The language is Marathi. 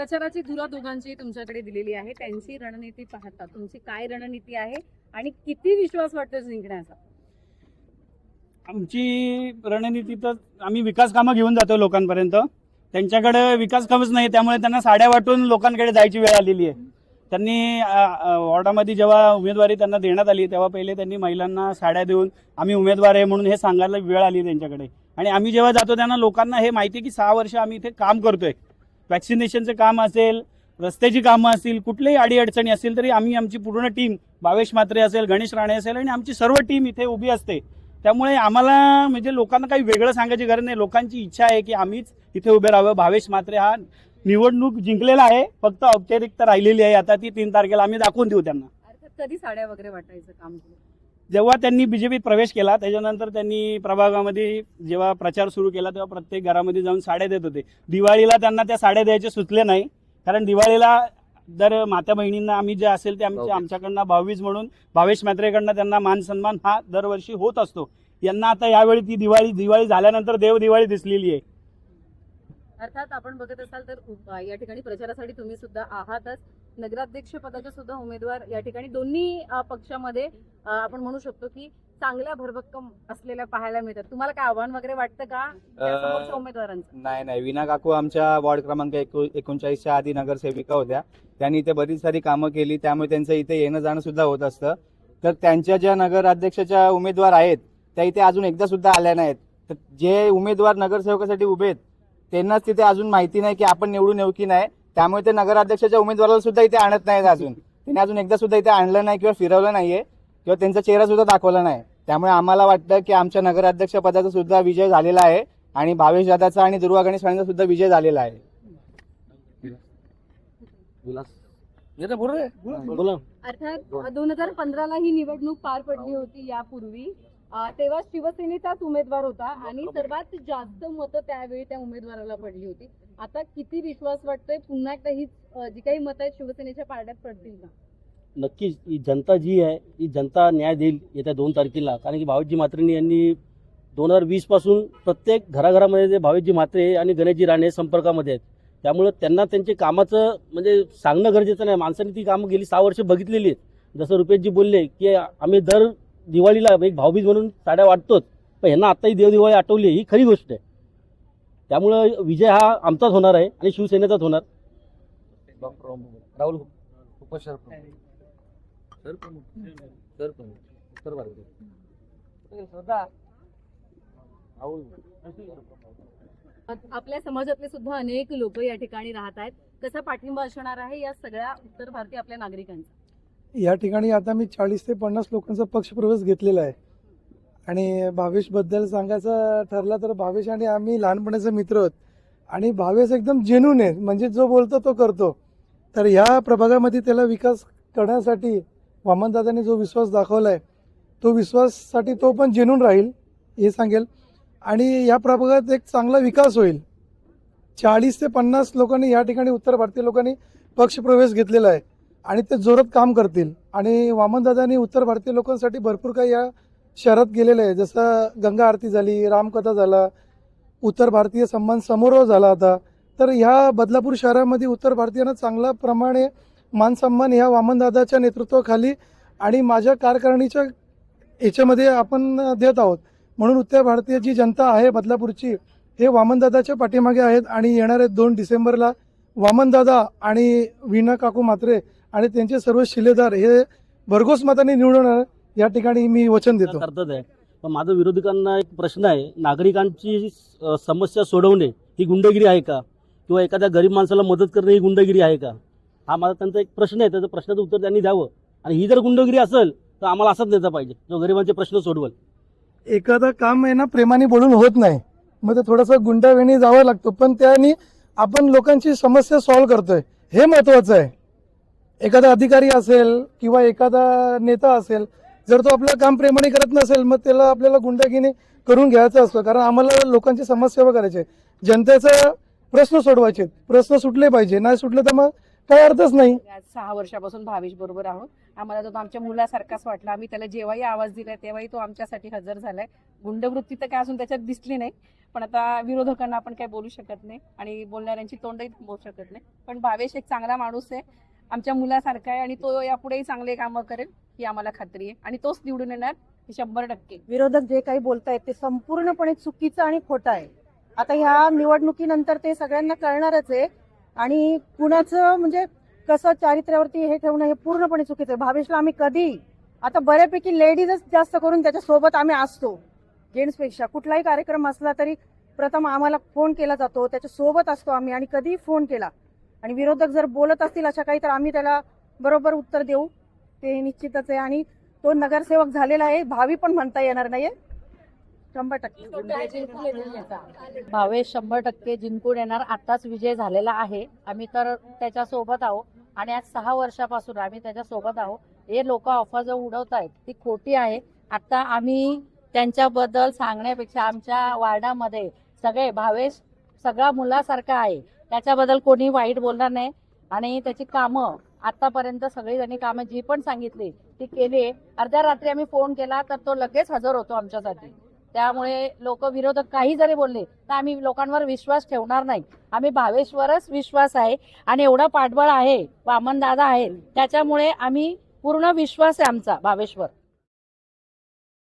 प्रचाराची धुरा दोघांची तुमच्याकडे दिलेली आहे. त्यांची रणनीती पाहता तुमची काय रणनीती आहे आणि किती विश्वास वाटतो जिंकण्याचा? आमची रणनीती तर आम्ही विकास कामं घेऊन जातो लोकांपर्यंत. त्यांच्याकडे विकास कामच नाही त्यामुळे त्यांना साड्या वाटून लोकांकडे जायची वेळ आलेली आहे. त्यांनी वॉर्डामध्ये जेव्हा उमेदवारी त्यांना देण्यात आली तेव्हा पहिले त्यांनी महिलांना साड्या देऊन आम्ही उमेदवार आहे म्हणून हे सांगायला वेळ आली त्यांच्याकडे. आणि आम्ही जेव्हा जातो त्यांना लोकांना हे माहिती आहे की सहा वर्ष आम्ही इथे काम करतोय. वॅक्सिनेशनचं काम असेल रस्त्याची कामं असतील कुठल्याही अडीअडचणी असतील तरी आम्ही आमची पूर्ण टीम भावेश म्हात्रे असेल गणेश राणे असेल आणि आमची सर्व टीम इथे उभी असते. त्यामुळे आम्हाला म्हणजे लोकांना काही वेगळं सांगायची गरज नाही. लोकांची इच्छा आहे की आम्हीच इथे उभे राहावं. भावेश म्हात्रे हा निवडणूक जिंकलेला आहे. फक्त औपचारिकता राहिलेली आहे. आता ती तीन तारखेला आम्ही दाखवून देऊ त्यांना. कधी साड्या वगैरे वाटायचं काम? जेव्हा त्यांनी बीजेपीत प्रवेश केला त्याच्यानंतर त्यांनी प्रभागामध्ये जेव्हा प्रचार सुरू केला तेव्हा प्रत्येक घरामध्ये जाऊन साड्या देत होते. दिवाळीला त्यांना त्या साड्या द्यायचे सुचले नाही कारण दिवाळीला दर माता बहिणींना आम्ही जे असेल ते आमच्या आमच्याकडनं भाऊबीज म्हणून भावेश म्हात्रेकडनं त्यांना मान सन्मान हा दरवर्षी होत असतो. यांना आता यावेळी ती दिवाळी दिवाळी झाल्यानंतर देव दिवाळी दिसलेली आहे. अर्थात आपण बघत असाल तर या ठिकाणी प्रचारासाठी तुम्ही सुद्धा आहातच. नगराध्यक्ष पदाचे सुद्धा उमेदवार या ठिकाणी. दोन्ही पक्षामध्ये आपण म्हणू शकतो की चांगल्या भरभक्कम असलेल्या पाहायला मिळतात. तुम्हाला काय आव्हान वगैरे वाटतं का उमेदवारांचं? नाही नाही. विना काकू आमच्या वॉर्ड क्रमांक एकू एकोणचाळीसच्या आधी नगरसेविका होत्या. त्यांनी इथे बरीच सारी कामं केली. त्यामुळे त्यांचं इथे येणं जाणं सुद्धा होत असतं. तर त्यांच्या ज्या नगराध्यक्षाच्या उमेदवार आहेत त्या इथे अजून एकदा सुद्धा आल्या नाहीत. तर जे उमेदवार नगरसेवकासाठी उभे आहेत त्यांनाच तिथे अजून माहिती नाही की आपण निवडून येऊ की नाही. त्यामुळे ते नगराध्यक्षाच्या उमेदवाराला सुद्धा इथे आणत नाहीत अजून. त्यांनी अजून एकदा सुद्धा इथे आणलं नाही किंवा फिरवलं नाहीये किंवा त्यांचा चेहरा सुद्धा दाखवला नाही. त्यामुळे आम्हाला वाटतं की आमच्या नगराध्यक्ष पदाचा सुद्धा विजय झालेला आहे आणि भावेश दादाचा आणि दुर्वा गणेश राणेचा सुद्धा विजय झालेला आहे. बोला. अर्थात दोन हजार पंधराला ही निवडणूक पार पडली होती यापूर्वी. तेव्हा शिवसेनेचाच उमेदवार होता आणि सर्वात जास्त मतं त्यावेळी त्या उमेदवाराला पडली होती. आता किती विश्वास वाटतोय? पुन्हा एकदा ही जी काही मतं आहेत शिवसेनेच्या पारड्यात पडतील का? नक्कीच. ही जनता जी आहे ही जनता न्याय देईल येत्या दोन तारखेला. कारण की भावेशजी म्हात्रेंनी यांनी दोन हजार वीसपासून प्रत्येक घराघरामध्ये जे भावेशजी म्हात्रे आणि गणेशजी राणे संपर्कामध्ये आहेत. त्यामुळं त्यांना त्यांचे कामाचं म्हणजे सांगणं गरजेचं नाही. माणसांनी ती कामं गेली सहा वर्ष बघितलेली आहेत. जसं रुपेशजी बोलले की आम्ही दर दिवाळीला एक भाऊबीज म्हणून साड्या वाटतोच पण ह्यांना आत्ताही देवदिवाळी आठवली ही खरी गोष्ट आहे. त्यामुळं विजय हा आमचाच होणार आहे आणि शिवसेनेचाच होणार. राहुल आपल्या समाजातले सुद्धा अनेक लोक या ठिकाणी राहत आहेत. कसा पाठिंबा असणार आहे या सगळ्या उत्तर भारतीय आपल्या नागरिकांचा? या ठिकाणी आता मी चाळीस ते पन्नास लोकांचा पक्षप्रवेश घेतलेला आहे. आणि भावेशबद्दल सांगायचं ठरलं तर भावेश आणि आम्ही लहानपणाचे मित्र आहोत. आणि भावेश एकदम जेन्यून आहे. म्हणजे जो बोलतो तो करतो. तर ह्या प्रभागामध्ये त्याला विकास करण्यासाठी वामनदादांनी जो विश्वास दाखवला आहे तो विश्वाससाठी तो पण जेनून राहील हे सांगेल. आणि या प्रभागात एक चांगला विकास होईल. चाळीस ते पन्नास लोकांनी या ठिकाणी उत्तर भारतीय लोकांनी पक्षप्रवेश घेतलेला आहे. आणि ते जोरात काम करतील. आणि वामनदादांनी उत्तर भारतीय लोकांसाठी भरपूर काही या शहरात गेलेलं आहे. जसं गंगा आरती झाली रामकथा झाला उत्तर भारतीय सन्मान समारोह झाला आता. तर ह्या बदलापूर शहरामध्ये उत्तर भारतीयांना चांगल्या प्रमाणे मान सन्मान ह्या वामनदादाच्या नेतृत्वाखाली आणि माझ्या कारकारणीच्या याच्यामध्ये आपण देत आहोत. म्हणून उत्तर भारतीय जी जनता आहे बदलापूरची हे वामनदादाच्या पाठीमागे आहेत आणि येणाऱ्या दोन डिसेंबरला वामनदादा आणि वीणा काकू म्हात्रे आणि त्यांचे सर्व शिलेदार हे भरघोस मताने निवडून येणार. या ठिकाणी मी वचन देतो. करतात आहे. पण माझा विरोधकांना एक प्रश्न आहे. नागरिकांची समस्या सोडवणे ही गुंडगिरी आहे का? किंवा एखाद्या गरीब माणसाला मदत करणे ही गुंडगिरी आहे का? हा माझा त्यांचा एक प्रश्न आहे. त्याचं प्रश्नाचं उत्तर त्यांनी द्यावं. आणि ही जर गुंडगिरी असेल तर आम्हाला असाच द्यायचा पाहिजे. जो गरिबांचे प्रश्न सोडवल. एखादं काम आहे ना प्रेमाने बोलून होत नाही. मग ते थोडंसं गुंडावेणी जावं लागतं. पण त्याने आपण लोकांची समस्या सॉल्व्ह करतोय. हे महत्वाचं आहे. एखादा अधिकारी असेल किंवा एखादा नेता असेल जर तो आपलं काम प्रेमाने करत नसेल मग त्याला आपल्याला गुंडागिरी करून घ्यायचं असतं. कारण आम्हाला लोकांची समाजसेवा करायची आहे. जनतेचा प्रश्न सोडवायचे प्रश्न सुटले पाहिजे. नाही सुटले तर मग काही अर्थच नाही. आज सहा वर्षापासून भावेश बरोबर आहोत. आम्हाला तो आमच्या मुलासारखाच वाटला. आम्ही त्याला जेव्हाही आवाज दिलाय तेव्हाही तो आमच्यासाठी हजर झालाय. गुंडवृत्ती तर काय असून त्याच्यात दिसली नाही. पण आता विरोधकांना आपण काही बोलू शकत नाही आणि बोलणाऱ्यांची तोंडही बोलू शकत नाही. पण भावेश एक चांगला माणूस आहे. आमच्या मुलासारखा आहे आणि तो यापुढेही चांगले कामं करेल ही आम्हाला खात्री आहे. आणि तोच निवडून येणार हे शंभर टक्के. विरोधक जे काही बोलतायत ते संपूर्णपणे चुकीचं आणि खोटं आहे. आता ह्या निवडणुकीनंतर ते सगळ्यांना कळणारच आहे. आणि कुणाचं म्हणजे कसं चारित्र्यावरती हे ठेवणं हे पूर्णपणे चुकीचं आहे. भावेशला आम्ही कधी आता बऱ्यापैकी लेडीजच जास्त करून त्याच्यासोबत आम्ही असतो. जेंट्सपेक्षा कुठलाही कार्यक्रम असला तरी प्रथम आम्हाला फोन केला जातो त्याच्यासोबत असतो आम्ही आणि कधीही फोन केला. आणि विरोधक जर बोलत असतील अशा काही तर आम्ही त्याला बरोबर उत्तर देऊ. ते निश्चितच आहे. आणि तो नगरसेवक झालेला आहे. भावी पण म्हणता येणार नाहीये. शंभर टक्के. भावेश शंभर टक्के जिंकून येणार. आताच विजय झालेला आहे. आम्ही तर त्याच्या सोबत आहोत. आणि आज सहा वर्षापासून आम्ही त्याच्या सोबत आहोत. हे लोक अफवा जो उडवत आहेत ती खोटी आहे. आता आम्ही त्यांच्याबद्दल सांगण्यापेक्षा आमच्या वार्डामध्ये सगळे भावेश सगळा मुलासारखा आहे. त्याच्याबद्दल कोणी वाईट बोलणार नाही. आणि त्याची कामं आतापर्यंत सगळी त्यांनी कामं जी पण सांगितली ती केली. अर्ध्या रात्री आम्ही फोन केला तर तो लगेच हजर होतो आमच्यासाठी. त्यामुळे लोक विरोधक काही जरी बोलले तर आम्ही लोकांवर विश्वास ठेवणार नाही. आम्ही भावेश्वरच विश्वास आहे. आणि एवढा पाठबळ आहे वामन दादा आहे त्याच्यामुळे आम्ही पूर्ण विश्वास आहे आमचा भावेश्वर.